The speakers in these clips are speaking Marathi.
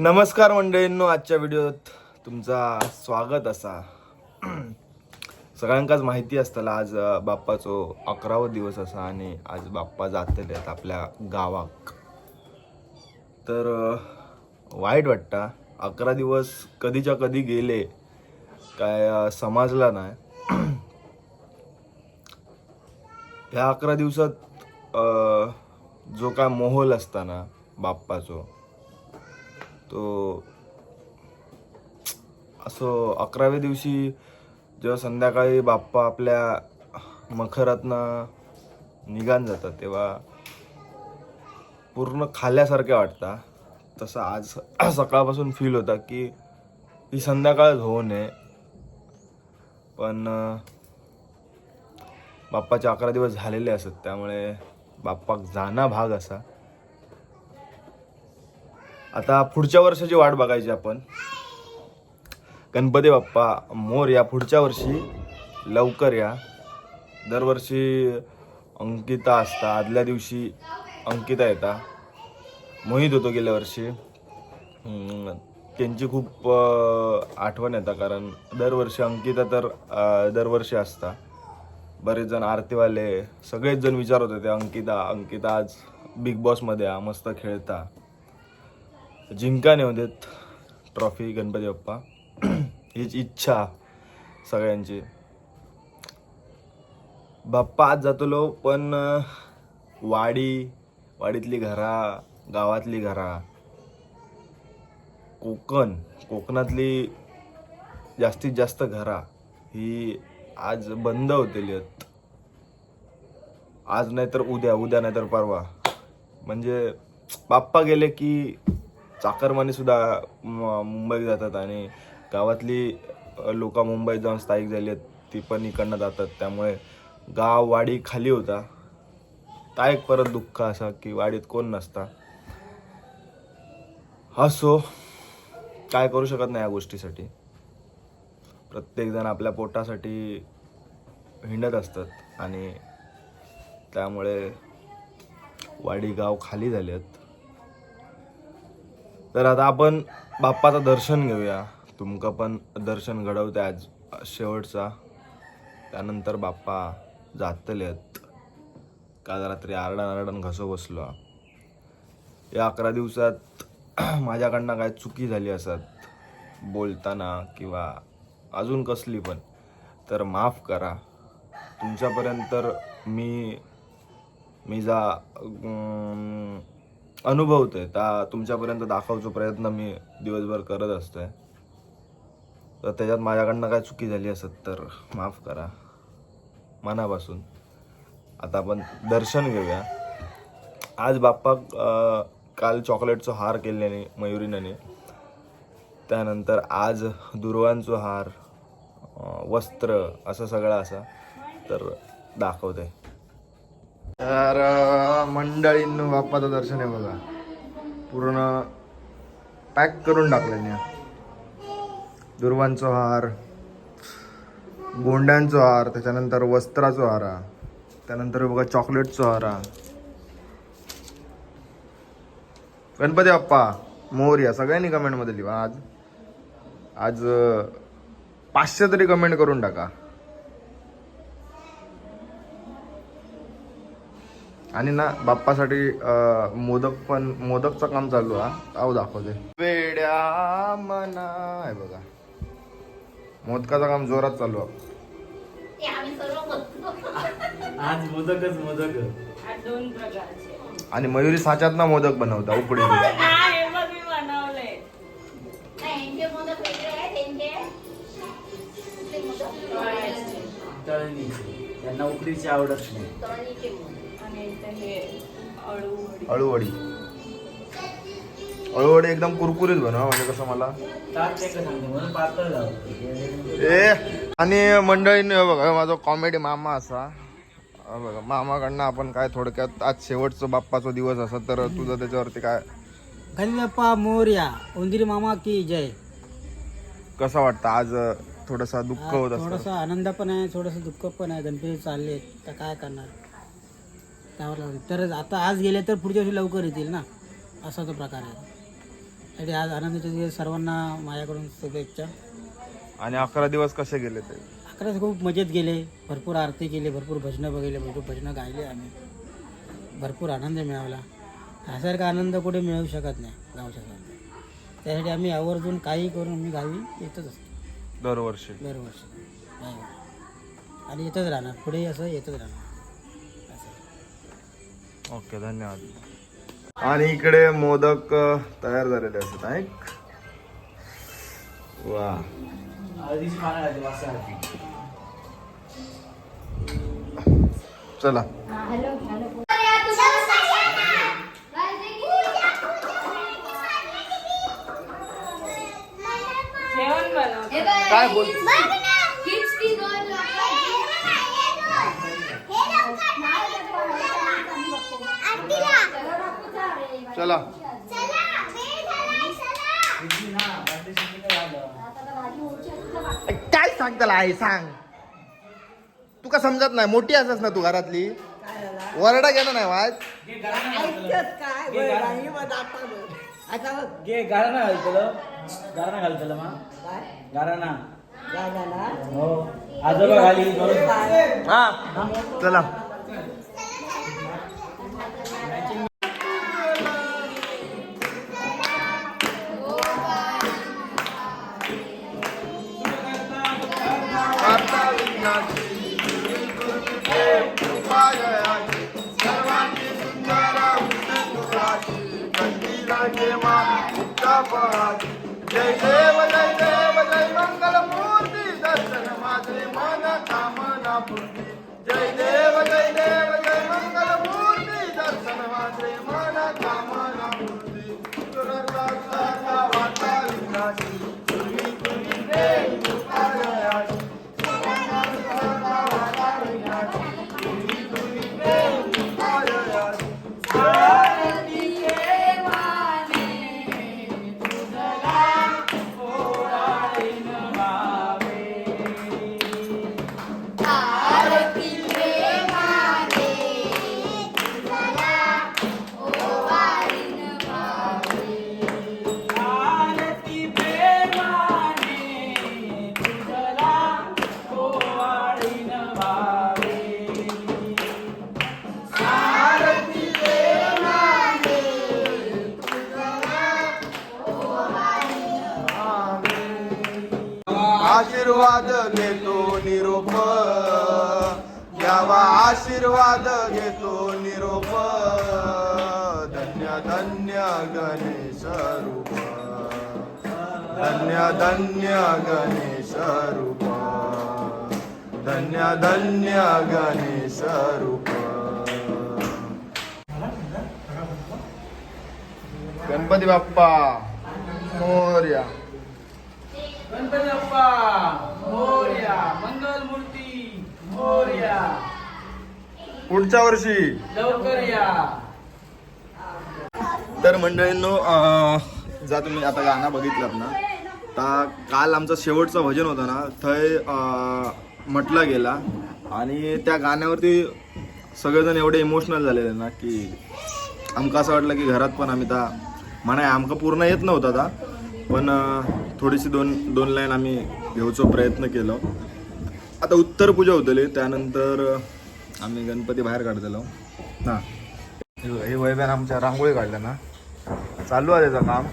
नमस्कार मंडळींनो आजच्या व्हिडिओत तुमचा स्वागत असा. सगळ्यांकाच माहिती असताना आज बाप्पाचो अकरावो दिवस असा आणि आज बाप्पा जातले आहेत आपल्या गावाक. तर वाईट वाटतं. अकरा दिवस कधीच्या कधी गेले काय समजला नाही. ह्या अकरा दिवसात जो काय मोहोल असताना बाप्पाचो तो असं अकराव्या दिवशी जेव्हा संध्याकाळी बाप्पा आपल्या मखरातनं निघान जातात तेव्हा पूर्ण खाल्ल्यासारख्या वाटतात तसं आज सकाळपासून फील होता की ही संध्याकाळच होऊ नये. पण बाप्पाचे अकरा दिवस झालेले असत त्यामुळे बाप्पाक जाणं भाग असा. आता पुढच्या वर्षाची वाट बघायची आपण. गणपती बाप्पा मोर या पुढच्या वर्षी लवकर या. दरवर्षी अंकिता असता आदल्या दिवशी अंकिता येता. मोहित होतो गेल्या वर्षी. त्यांची खूप आठवण येतात कारण दरवर्षी अंकिता तर दरवर्षी असता. बरेच जण आरतीवाले सगळेच जण विचारत होते अंकिता अंकिता आज बिग बॉसमध्ये मस्त खेळता. जिंका नेऊ देत ट्रॉफी गणपती बाप्पा. हीच इच्छा सगळ्यांची. बाप्पा आज जातलो पण वाडी वाडीतली घरा गावातली घरा. कोकण कोकणातली जास्तीत जास्त घरा ही आज बंद होतेली आहेत. आज नाहीतर उद्या उद्या नाहीतर परवा. म्हणजे बाप्पा गेले की चाकरमानी सुद्धा मुंबईत जातात आणि गावातली लोक मुंबईत जाऊन स्थायिक झाली आहेत ती पण इकडनं जातात. त्यामुळे गाव वाडी खाली होता. ता एक परत दुःख असा की वाडीत कोण नसता. असो काय करू शकत नाही या गोष्टीसाठी. प्रत्येकजण आपल्या पोटासाठी हिंडत असतात आणि त्यामुळे वाडी गाव खाली झाले आहेत तर आता आपण बाप्पाचं दर्शन घेऊया. तुमका पण दर्शन घडवते आज शेवटचा. त्यानंतर बाप्पा जातले आहेत काल रात्री आरडण आरडण घसो बसलो. या अकरा दिवसात माझ्याकडनं काय चुकी झाली असत? बोलताना किंवा अजून कसली पण? तर माफ करा. तुमच्यापर्यंत मी मी जा अनुभवतोय. त्या तुमच्यापर्यंत दाखवचा प्रयत्न मी दिवसभर करत असतोय. तर त्याच्यात माझ्याकडनं काय चुकी झाली असत तर माफ करा. मनापासून. आता आपण दर्शन घेऊया. आज बाप्पा काल चॉकलेटचा हार केल्याने मयुरीने त्यानंतर आज दुर्वांचो हार वस्त्र असं सगळं असा. तर दाखवते तर अं, मंडळींनो बाप्पाचं दर्शन आहे बघा. पूर्ण पॅक करून टाकलं दुर्वांचो हार गोंड्यांचो हार त्याच्यानंतर वस्त्राचो हार त्यानंतर बघा चॉकलेटचो हारा. गणपती बाप्पा मोर्या सगळ्यांनी कमेंटमध्ये लिहा. आज आज पाचशे तरी कमेंट करून टाका. आणि ना बाप्पासाठी मोदक पण मोदकचं काम चालू हा. आव दाखवते. वेड्या मना आहे बघा. मोदकाचं काम जोरात चालू आहे. आज मोदकच मोदक. आज दोन प्रकारचे. आणि मयुरी साच्यात ना मोदक बनवता उकडी. तळणी त्यांना उकडीची आवडत नाही. अळूवडी. अळूवडी. एकदम कुरकुरीत बनवा म्हणजे कसं मला. ए आणि मंडळीने बघा माझा कॉमेडी मामा असा. हा बघा मामाकडनं आपण काय थोडक्यात आज शेवटचं बाप्पाचा दिवस असा तर तुझं त्याच्यावरती काय? बाप्पा मोर्या उंदीर मामा की जय. कसं वाटतं आज थोडासा दुःख होत असतं? थोडंसं आनंद पण आहे थोडंसं दुःख पण आहे गणपती चालले तर काय करणार? त्यावर लागेल. तर आता आज गेले तर पुढच्या वर्षी लवकर येतील ना? असा तो प्रकार आहे. आणि आज दिवस सर्वांना माझ्याकडून शुभेच्छा. आणि अकरा दिवस कसे गेले ते? अकरा खूप मजेत गेले. भरपूर आरती केली भरपूर भजनं बघितले भरपूर भजनं गायले आम्ही. भरपूर आनंद मिळवला ह्यासारखा आनंद कुठे मिळू शकत नाही गावच्या त्यासाठी आम्ही आवर्जून काही करून मी गावी येतच असतो. दरवर्षी. दरवर्षी. आणि येतच राहणार. पुढेही असं येतच राहणार. ओके धन्यवाद. आणि इकडे मोदक तयार झालेले असतात ऐक वा. चला. जेवण बनव. काय बोल चला. काय सांग त्याला आई सांग. तुका समजत नाही मोठी असस ना तू घरातली? वरडा गेला नाही वाज घे गाराणा घालतलं गाराणा घालतलं मा. गाराणा हो. आजोबा घाली म्हणून हा चला. जय देव जय देव. धन्य धन्य गणेश रूप धन्य धन्य गणेश रूप गणपती बाप्पा मोर्या गणपती बाप्पा मोर्या मंगल मूर्ती मोर्या पुढच्या वर्षी. लवकर या तर मंडळींनो जा तुम्ही आता गाणं बघितलं ना तर काल आमचं शेवटचं भजन होतं ना थंय म्हटला गेला. आणि त्या गाण्यावरती सगळेजण एवढे इमोशनल झालेले ना की आमका असं वाटलं की घरात पण आम्ही त्या म्हणाय आमका पूर्ण येत नव्हता आता पण थोडीशी दोन दोन लाईन आम्ही घेऊचो प्रयत्न केलो. आता उत्तर पूजा होतली त्यानंतर आम्ही गणपती बाहेर काढतलो. ना हे हे वैभ्यान आमच्या रांगोळी काढल्या ना. चालू आहे त्याचं काम.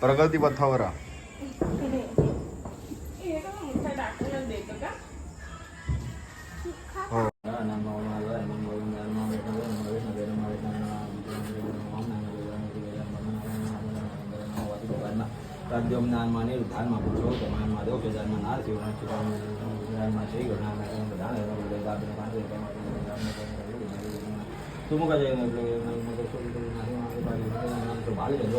प्रगतीपथावर राज्यम ज्ञान माने रुधान मा पुरुषो जमान मा देव के जन्म नार शिवना शिवम ज्ञान मा श्री गणा मा गण दान है मा दान मा पांच है मा तुम का जय मग मग सो तो नाही मा के पाली तो बाल जो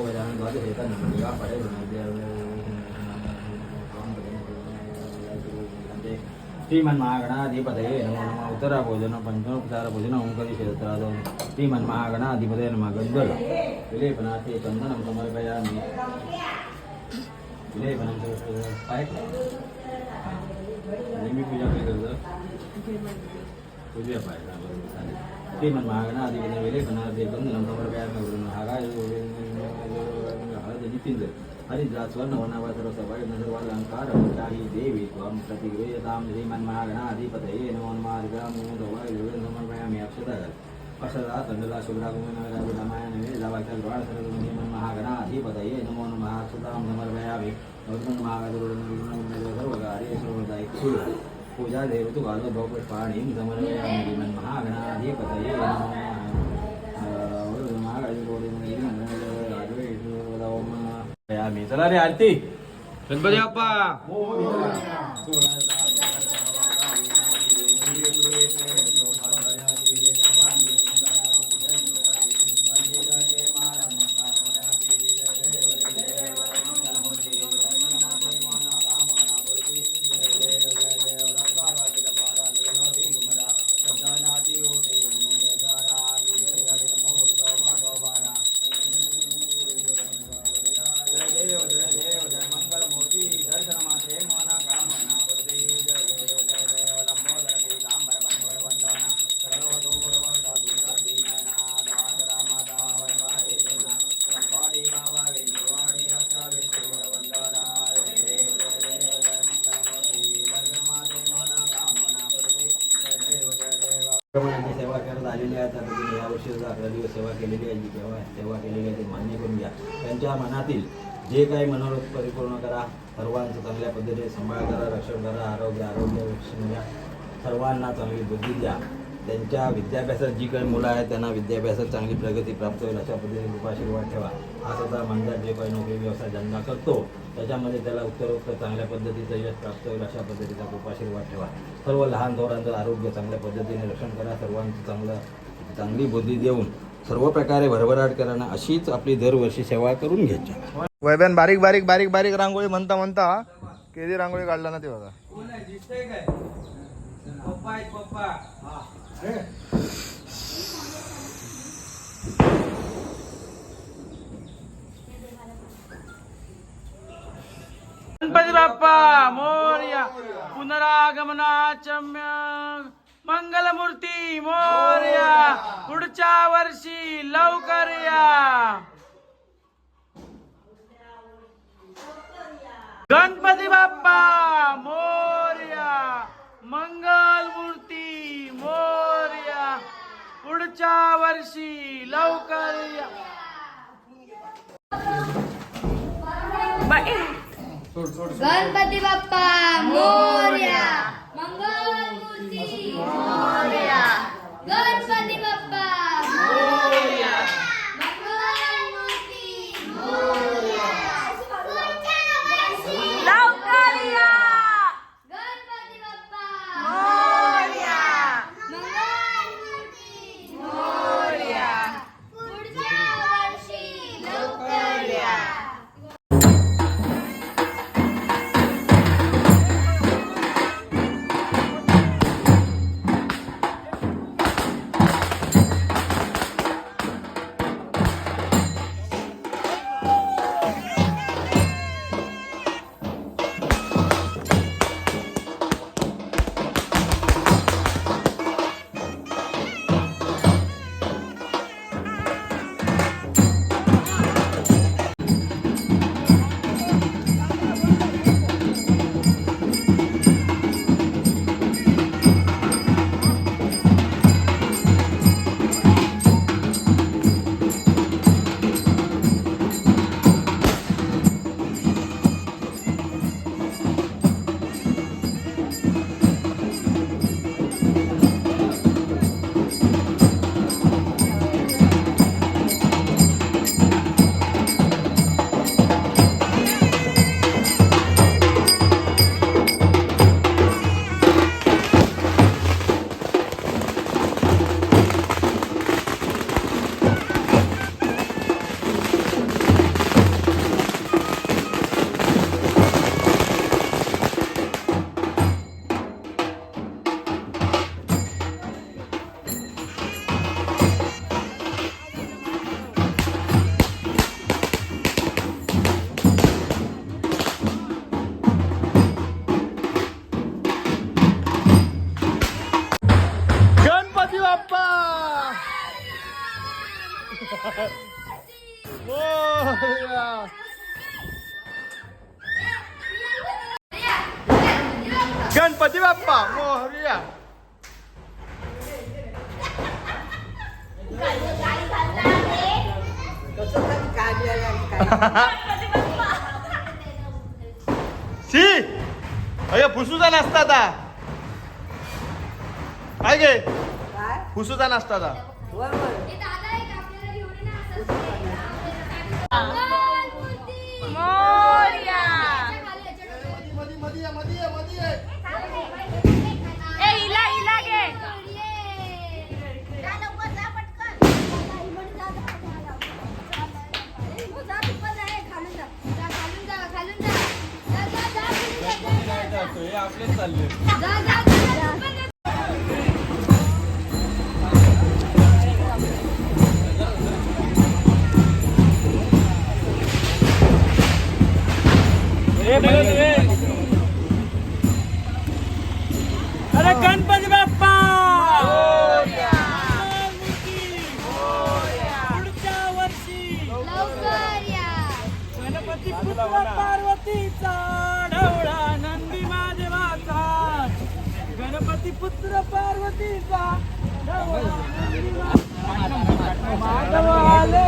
का जानद्वारे है तन निगा पड़े श्रीमन्महागणाधिपतये नमो नमः उत्तराभोजन पंचोपचारभोजन ओंकरिषेत्रादो श्रीमन्महागणाधिपतये नमः गंधर्व काय नेहमी पूजा काय करतं पूजा पाहिजे श्रीमन्महागणाधिपतये विलेपनाथे चन्दनं देवी त्वं प्रतिगृह्यतां श्रीमन्महागणाधिपतये नमो तण्डला शुभ्रा महागणाधिपतये नमो नमः। अक्षतां समर्पयामि। नवरत्न महागाजुरुडन सर्व कार्ये सर्वदायित्व पूजा देवतु कालो बहुपुष्पाणीं समर्पयामि श्रीमन्महागणाधिपतये नमो। नमः चला रे आरती। गणपती बाप्पा। सेवा केलेली आहे जी केव्हा सेवा केलेली आहे ते मान्य करून घ्या. त्यांच्या मनातील जे काही मनोरथ परिपूर्ण करा सर्वांचं चांगल्या पद्धतीने सांभाळ करा रक्षण करा आरोग्य आरोग्य रक्षण घ्या. सर्वांना चांगली बुद्धी द्या. त्यांच्या विद्याभ्यासात जी काही मुलं आहेत त्यांना विद्याभ्यासात चांगली प्रगती प्राप्त होईल अशा पद्धतीने कृपाशीर्वाद ठेवा. हा सुद्धा माझा जे काही नोकरी व्यवसाय ज्यांना करतो त्याच्यामध्ये त्याला उत्तरोत्तर चांगल्या पद्धतीचं यश प्राप्त होईल अशा पद्धतीचा कृपाशीर्वाद ठेवा. सर्व लहान थोरांचं आरोग्य चांगल्या पद्धतीने रक्षण करा. सर्वांचं चांगलं चांगली बुद्धी देऊन सर्व प्रकारे भरभराट करणं अशीच आपली दरवर्षी सेवा करून घ्यायची वैभ्यान बारीक बारीक बारीक बारीक रांगोळी म्हणता म्हणता केली रांगोळी काढला ना ते बघा. गणपती बाप्पा मोर्या पुनरागमनाचम्य. मंगलमूर्ती मोर्या. पुढच्या वर्षी लवकर या. गणपती बाप्पा मोर्या. मंगलमूर्ती मोर्या. पुढच्या वर्षी लवकर या. गणपती बाप्पा मोर्या. मोर्या गणपती गणपती बाप्पा मोहरिया. सी अय फुसूचा नाश्ता आता काय गे? फुसूचा नाश्ता आता असं गणपती गणपती पुत्र पार्वतीचा. माधव आले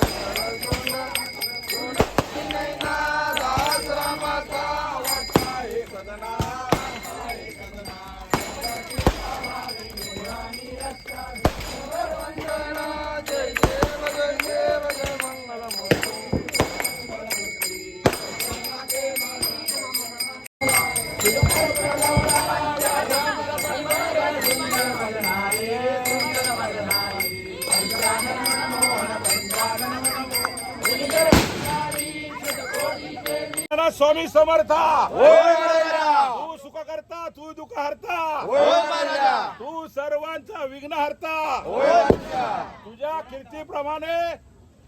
स्वामी समर्था. तू सुख करता तू दुःख हरता तू सर्वांचा विघ्न हरता तुझ्या कीर्तीप्रमाणे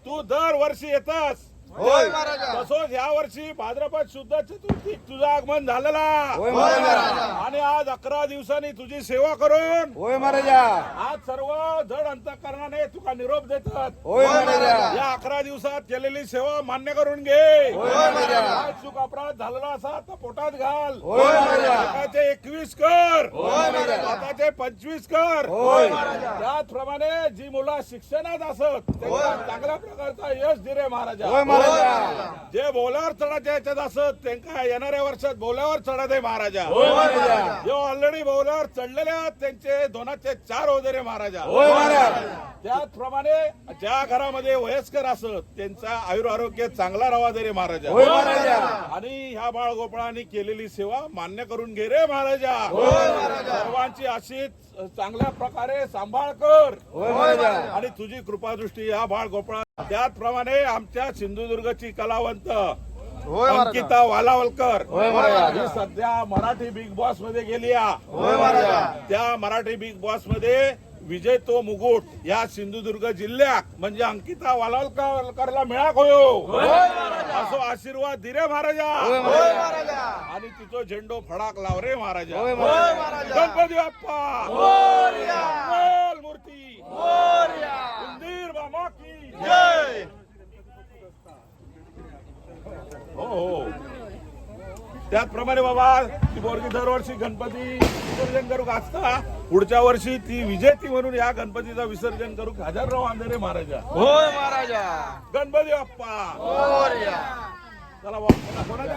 तू दरवर्षी येतस. होय. महाराजा. तसंच या वर्षी भाद्रपद शुद्ध चतुर्थी तुझं आगमन झालेला होय महाराजा. आणि आज अकरा दिवसांनी तुझी सेवा करून होय महाराजा. आज सर्व जड अंतकरणाने तुका निरोप देतात. होय महाराजा. या अकरा दिवसात केलेली सेवा मान्य करून घे. होय महाराजा. काय चूक अपराध झालेला असा तर पोटात घाल. होय महाराजा. एकाचे एकवीस कर. होय महाराजा. स्वतःचे पंचवीस कर. होय. त्याचप्रमाणे जी मुलं शिक्षणात असत त्यांना चांगल्या प्रकारचा यश दिले महाराजा. होय महाराजा. जे बोलावर चढाच्या याच्यात असत त्यांना येणाऱ्या वर्षात बोलावर चढत आहे महाराजा. होय महाराजा. जे ऑलरेडी बोलावर चढलेले आहेत त्यांचे दोनाचे चार होते रे महाराजा. होय त्याचप्रमाणे ज्या घरामध्ये वयस्कर असत त्यांचा आयुर आरोग्य चांगला राहा दे रे महाराजा. होय महाराजा. आणि ह्या बाळगोपाळांनी केलेली सेवा मान्य करून घे रे महाराजा. सर्वांची अशीच चांगल्या प्रकारे सांभाळ कर. होय महाराजा. आणि तुझी कृपादृष्टी या बाळ गोपाळ त्याचप्रमाणे आमच्या सिंधुदुर्गची कलावंत अंकिता वालावलकर. ही सध्या मराठी बिग बॉसमध्ये गेली त्या मराठी बिग बॉसमध्ये विजय तो मुकुट या सिंधुदुर्ग जिल्ह्यात म्हणजे अंकिता वालावलकरला मिळाक होयो असो आशीर्वाद दिरे महाराजा. आणि तिचो झेंडो फडाक लाव रे महाराजा. गणपती बाप्पा. मूर्ती. उंदीर बाबा की. जय. हो हो. त्याचप्रमाणे बाबा ती बोरगी दरवर्षी गणपती विसर्जन करू असता पुढच्या वर्षी ती विजेती म्हणून या गणपतीचं विसर्जन करू हजारराव आंधळे महाराजा. होय महाराजा. गणपती बाप्पा. मोरया. चला बाप्पा. कोणाच्या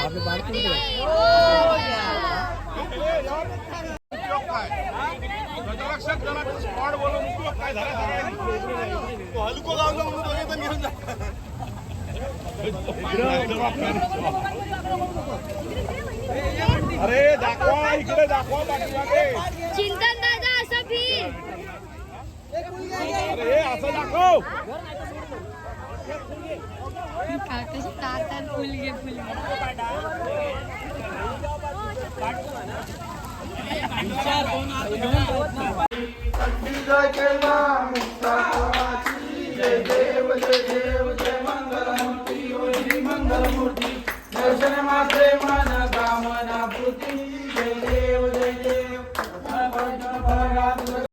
गणपती बाप्पा गजरक्षक दलाचा स्क्वॉड बोलून उपयोग काय झाला हलको गावला म्हणून दोघे जण घेऊन जा. अरे दाखवा इकडे दाखवा बाकी. चिंतन दादा असं फिर अरे असं दाखव कशी तारतात देव जय देव जय मंगलमूर्ती मंगलमूर्ती दर्शन माते मन कामना भूती